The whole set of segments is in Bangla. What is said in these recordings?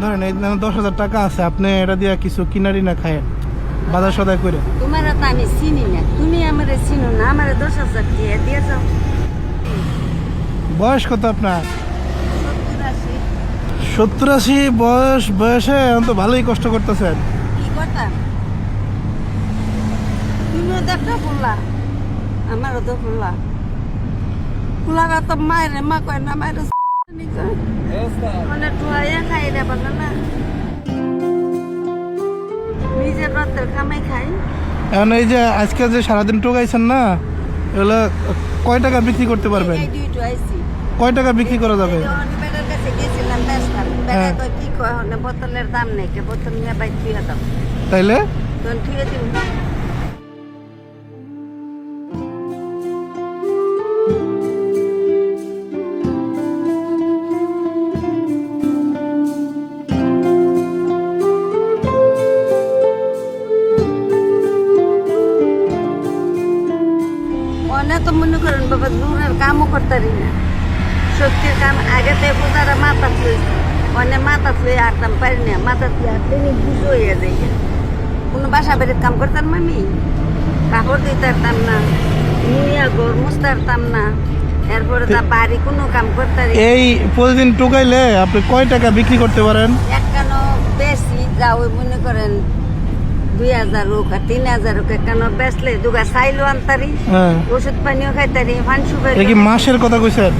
ধরেন এই দশ হাজার টাকা আছে আপনি এটা দিয়ে কিছু কিনারি না খায়েন বাজার সদাই করে তোমার তো আমি চিনি না তুমি আমার চিনো না আমার দশ হাজার দিয়ে দিয়ে যাও। বয়স কত আপনার? সত্তর আশি। বয়স বয়সে এখন তো ভালোই কষ্ট করতেছেন। তুমিও দেখো আমারও তো ফুল্লা ফুলারা তো মায়ের মা কয় না মায়ের মানে এখন এই যে আজকে যে সারাদিন টোকাইছেন না এগুলো কয় টাকা বিক্রি করতে পারবেন? কয় টাকা বিক্রি করা যাবে? বেটার তো মনে করেন বাবা দূরের কামও করতে পারি না। সত্যির কাম আগে তো পূজারা মাথা থুয়েছি অনেক মাথা থুয়ে আটতাম পারি না। মাথা থুয়ে আটলে বুঝো হয়ে যায়। কোনো বাসা বাড়ির কাম করতাম আমি। কাপড় দিতে পারতাম না নিয়ে ঘর মুছতে পারতাম না। এরপরে তা বাড়ি কোনো কাম করতে। এই প্রতিদিন টোকাইলে আপনি কয় টাকা বিক্রি করতে পারেন? একখান বেশি যা ওই মনে করেন দুই হাজার হোক আর তিন হাজার হোক একখান বেচলে দুগা চাইলো আনতারি হ্যাঁ। ওষুধ পানিও খাইতারি ফানসু কি মাসের কথা কইছেন?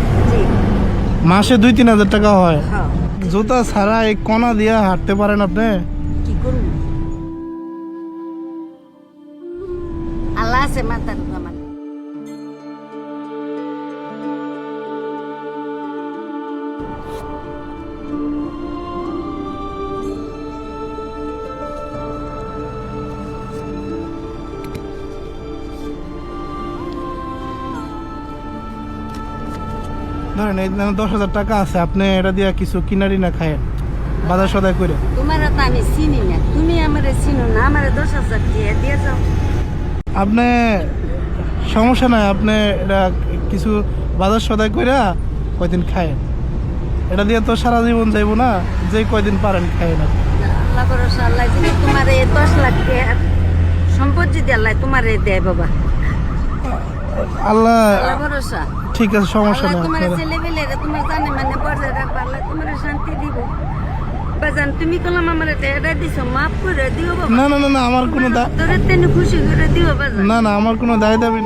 মাসে দুই তিন হাজার টাকা হয়। হ্যাঁ। জুতা ছাড়া এই কণা দিয়ে হাঁটতে পারেন আপনি? কি করব আল্লাহ আছে মাতার ধরেন এই দশ হাজার টাকা আছে আপনি এটা দিয়ে কিছু কিনারি না খায়েন বাজার সদাই করে। তোমার তো আমি চিনি না। তুমি আমারে চিনো না আমারে দশ হাজার দিয়ে দিয়ে যাও। আপনি সমস্যা নাই আপনি এটা কিছু বাজার সদাই করে কয়দিন খায়েন। এটা দিয়ে তো সারা জীবন যাইব না যে কয়দিন পারেন খায়েন আপনি। আল্লাহ ভরসা আল্লাহ যদি তোমার এই দশ লাখ সম্পদ যদি আল্লাহ তোমার দেয় বাবা। আল্লাহ ঠিক আছে সমস্যা নেই তোমার আপনারা- ছেলে পেলে তোমার জানে মানে বজায় রাখবা আল্লাহ তোমার শান্তি দিব। বাজান তুমি কলাম আমার এটা দিছো মাফ করে দিও বাবা। না না না না আমার কোনো দা- তোরে তেনে খুশি করে দিও বাজান। না না আমার কোনো দায় দাবি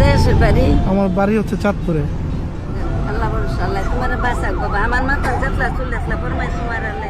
দেশের আমার বাড়ি হচ্ছে চাঁদপুরে। আল্লাহ ভরসা আল্লাহ তোমার বাবা। আমার মাথা যাতলা চলে আসলা ফরমাই তোমার আল্লাহ।